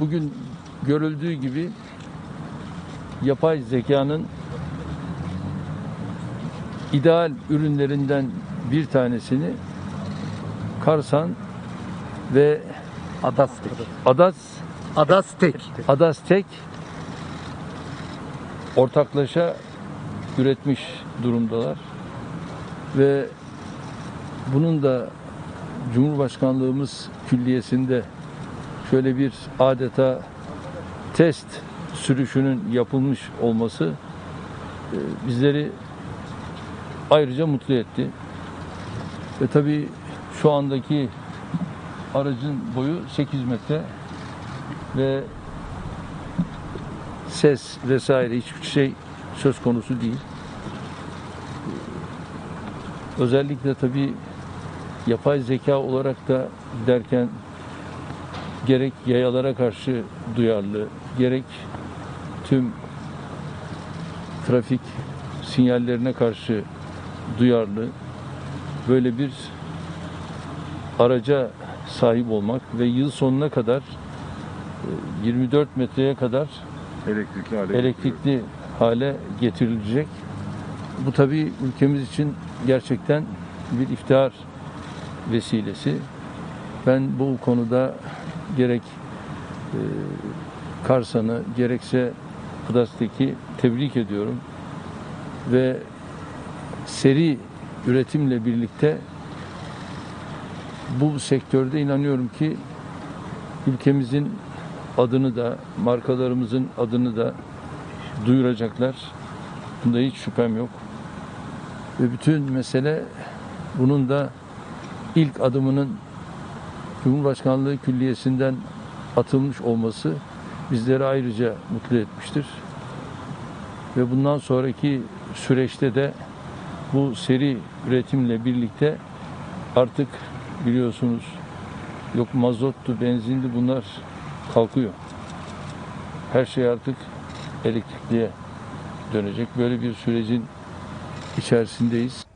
Bugün görüldüğü gibi yapay zekanın ideal ürünlerinden bir tanesini Karsan ve Adastek. Adas Adastek. Adastek ortaklaşa üretmiş durumdalar. Ve bunun da Cumhurbaşkanlığımız külliyesinde şöyle bir adeta test sürüşünün yapılmış olması e, bizleri ayrıca mutlu etti. Ve tabii şu andaki aracın boyu 8 metre ve ses vesaire hiçbir şey söz konusu değil. Özellikle tabii yapay zeka olarak da derken gerek yayalara karşı duyarlı, gerek tüm trafik sinyallerine karşı duyarlı böyle bir araca sahip olmak ve yıl sonuna kadar e, 24 metreye kadar Elektrikli hale elektrikli hale getirilecek. Bu tabii ülkemiz için gerçekten bir iftihar vesilesi. Ben bu konuda gerek e, Karsan'ı gerekse Kıdas'taki tebrik ediyorum. Ve seri üretimle birlikte bu sektörde inanıyorum ki ülkemizin adını da markalarımızın adını da duyuracaklar. Bunda hiç şüphem yok. Ve bütün mesele bunun da ilk adımının Cumhurbaşkanlığı Külliyesi'nden atılmış olması bizleri ayrıca mutlu etmiştir. Ve bundan sonraki süreçte de bu seri üretimle birlikte artık biliyorsunuz yok mazottu, benzindi bunlar kalkıyor. Her şey artık elektrikliye dönecek. Böyle bir sürecin içerisindeyiz.